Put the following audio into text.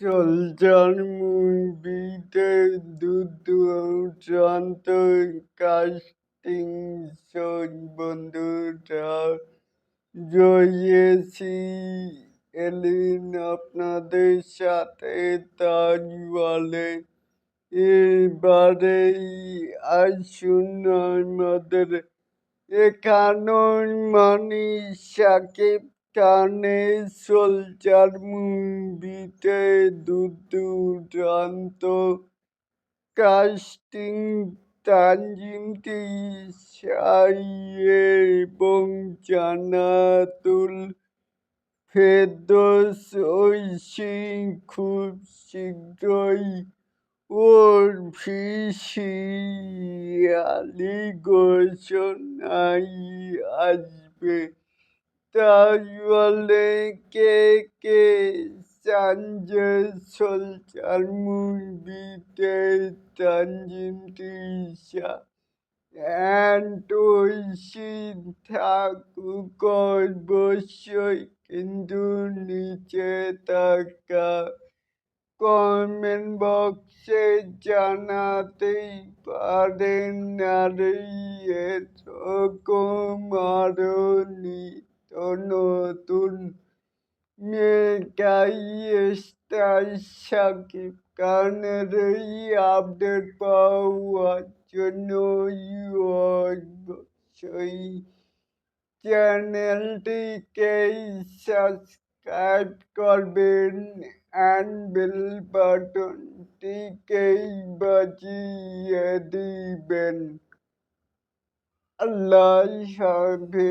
Soldier মুভিতে দুর্দান্ত casting শোক বন্ধুরা। জয়েছি, এলিন আপনাদের সাথে তাজ বলে এবারেই আসুন আমাদের এখানে মানি সাকিব খানের সোলজার মুভিতে দুর্দান্ত কাস্টিং তানজিম তিশাই এবং জান্নাতুল ফেরদৌস ঐশী খুব শীঘ্রই ওর অফিসিয়ালি ঘোষণায় আসবে। কে কে সঞ্জয় সোলজার মুভিতে তানজিম তিশা। অ্যান্ড ঐশী থাকুক অবশ্যই, কিন্তু নিচে থাকা কমেন্ট বক্সে জানাতেই পারেন আর এরকম আরও মেগাই স্টার সাকিব খানের এই আপডেট পাওয়ার জন্য অবশ্যই চ্যানেলটিকে সাবস্ক্রাইব করবেন অ্যান্ড বেল বাটনটিকে বাজিয়ে দিবেন। আল্লাহ হাফেজ